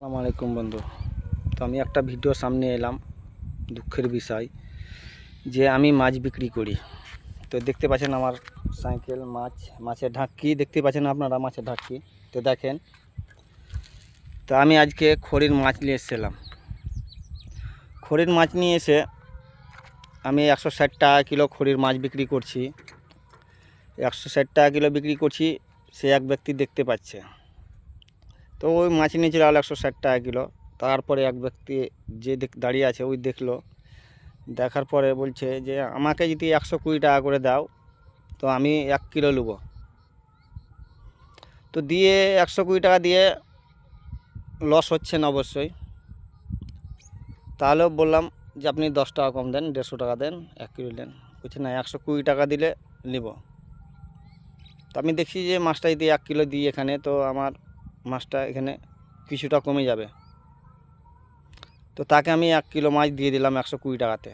আসসালামু আলাইকুম বন্ধু। তো আমি একটা ভিডিও সামনে এলাম দুঃখের বিষয় যে আমি মাছ বিক্রি করি। তো দেখতে পাচ্ছেন আমার সাইকেল, মাছ, মাছের ঢাকি। দেখতে পাচ্ছেন আপনারা মাছের ঢাকি। তো দেখেন, তো আমি আজকে খড়ির মাছ নিয়ে এসেছিলাম। খড়ির মাছ নিয়ে এসে আমি একশো ষাট টাকা কিলো খড়ির মাছ বিক্রি করছি। একশো ষাট টাকা কিলো বিক্রি করছি, সে এক ব্যক্তি দেখতে পাচ্ছে। তো ওই মাছ নিয়েছিল আলো একশো ষাট টাকা কিলো। তারপরে এক ব্যক্তি যে দাঁড়িয়ে আছে, ওই দেখল। দেখার পরে বলছে যে, আমাকে যদি একশো কুড়ি টাকা করে দাও, তো আমি এক কিলো নেব তো দিয়ে একশো কুড়ি টাকা দিয়ে লস হচ্ছে না অবশ্যই। তাহলেও বললাম যে, আপনি দশ টাকা কম দেন, দেড়শো টাকা দেন, এক কিলো দেন বলছে, না, একশো কুড়ি টাকা দিলে নেব। তো আমি দেখছি যে, মাছটা যদি এক কিলো দিই এখানে, তো আমার মাছটা এখানে কিছুটা কমে যাবে। তো তাকে আমি এক কিলো মাছ দিয়ে দিলাম একশো কুড়ি টাকাতে।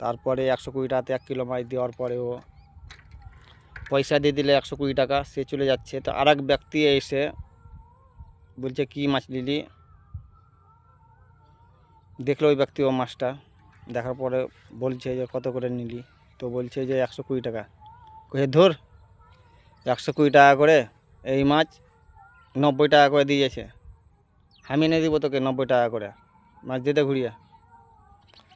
তারপরে একশো কুড়ি টাকাতে এক কিলো মাছ দেওয়ার পরে ও পয়সা দিয়ে দিলে একশো কুড়ি টাকা, সে চলে যাচ্ছে। তো আর ব্যক্তি এসে বলছে, কী মাছ নিলি দেখল ওই ব্যক্তি ও মাছটা। দেখার পরে বলছে যে, কত করে নিলি? তো বলছে যে, একশো কুড়ি টাকা। কয়ে, ধর, একশো কুড়ি টাকা করে এই মাছ নব্বই টাকা করে দিয়েছে আমি এনে দিব তোকে নব্বই টাকা করে। মাছ দিতে ঘুরিয়ে।